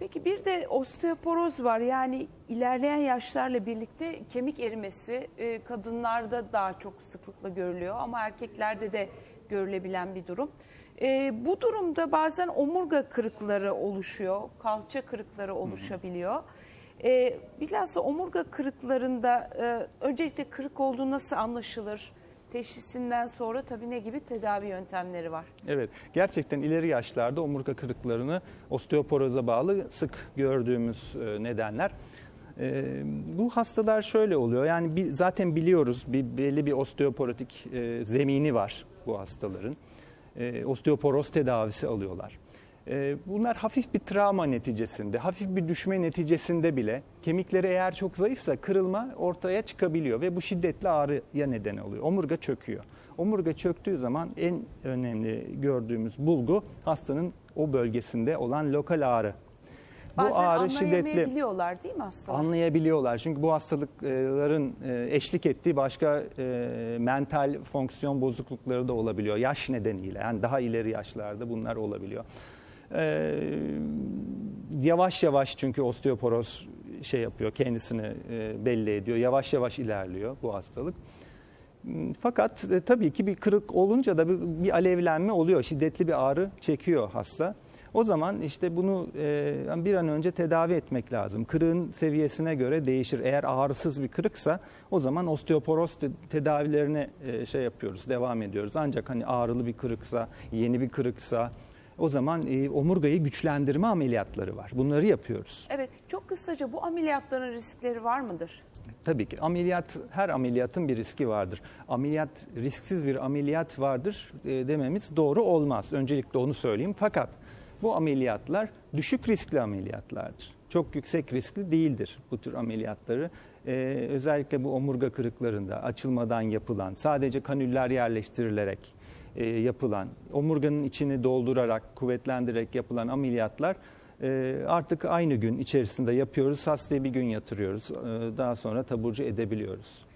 Peki bir de osteoporoz var. Yani ilerleyen yaşlarla birlikte kemik erimesi e, kadınlarda daha çok sıklıkla görülüyor ama erkeklerde de görülebilen bir durum. E, bu durumda bazen omurga kırıkları oluşuyor, kalça kırıkları oluşabiliyor. E, bilhassa omurga kırıklarında e, öncelikle kırık olduğu nasıl anlaşılır? Teşhisinden sonra tabii ne gibi tedavi yöntemleri var? Evet, gerçekten ileri yaşlarda omurga kırıklarını osteoporoza bağlı sık gördüğümüz e, nedenler. E, bu hastalar şöyle oluyor, yani bir, zaten biliyoruz bir belli bir osteoporotik e, zemini var bu hastaların. E, osteoporoz tedavisi alıyorlar. E, bunlar hafif bir travma neticesinde, hafif bir düşme neticesinde bile kemikleri eğer çok zayıfsa kırılma ortaya çıkabiliyor ve bu şiddetli ağrıya neden oluyor. Omurga çöküyor. Omurga çöktüğü zaman en önemli gördüğümüz bulgu hastanın o bölgesinde olan lokal ağrı. Bazen anlayamayabiliyorlar değil mi hastalar? Anlayabiliyorlar. Çünkü bu hastalıkların e, eşlik ettiği başka e, mental fonksiyon bozuklukları da olabiliyor. Yaş nedeniyle yani daha ileri yaşlarda bunlar olabiliyor. Ee, yavaş yavaş çünkü osteoporoz şey yapıyor, kendisini e, belli ediyor. Yavaş yavaş ilerliyor bu hastalık. Fakat e, tabii ki bir kırık olunca da bir, bir alevlenme oluyor. Şiddetli bir ağrı çekiyor hasta. O zaman işte bunu e, bir an önce tedavi etmek lazım. Kırığın seviyesine göre değişir. Eğer ağrısız bir kırıksa o zaman osteoporoz te- tedavilerine e, şey yapıyoruz, devam ediyoruz. Ancak hani ağrılı bir kırıksa, yeni bir kırıksa o zaman e, omurgayı güçlendirme ameliyatları var. Bunları yapıyoruz. Evet, çok kısaca bu ameliyatların riskleri var mıdır? Tabii ki ameliyat her ameliyatın bir riski vardır. Ameliyat risksiz bir ameliyat vardır e, dememiz doğru olmaz. Öncelikle onu söyleyeyim. Fakat bu ameliyatlar düşük riskli ameliyatlardır. Çok yüksek riskli değildir bu tür ameliyatları. Ee, özellikle bu omurga kırıklarında açılmadan yapılan, sadece kanüller yerleştirilerek e, yapılan, omurganın içini doldurarak, kuvvetlendirerek yapılan ameliyatlar e, artık aynı gün içerisinde yapıyoruz. Hastayı bir gün yatırıyoruz. E, daha sonra taburcu edebiliyoruz.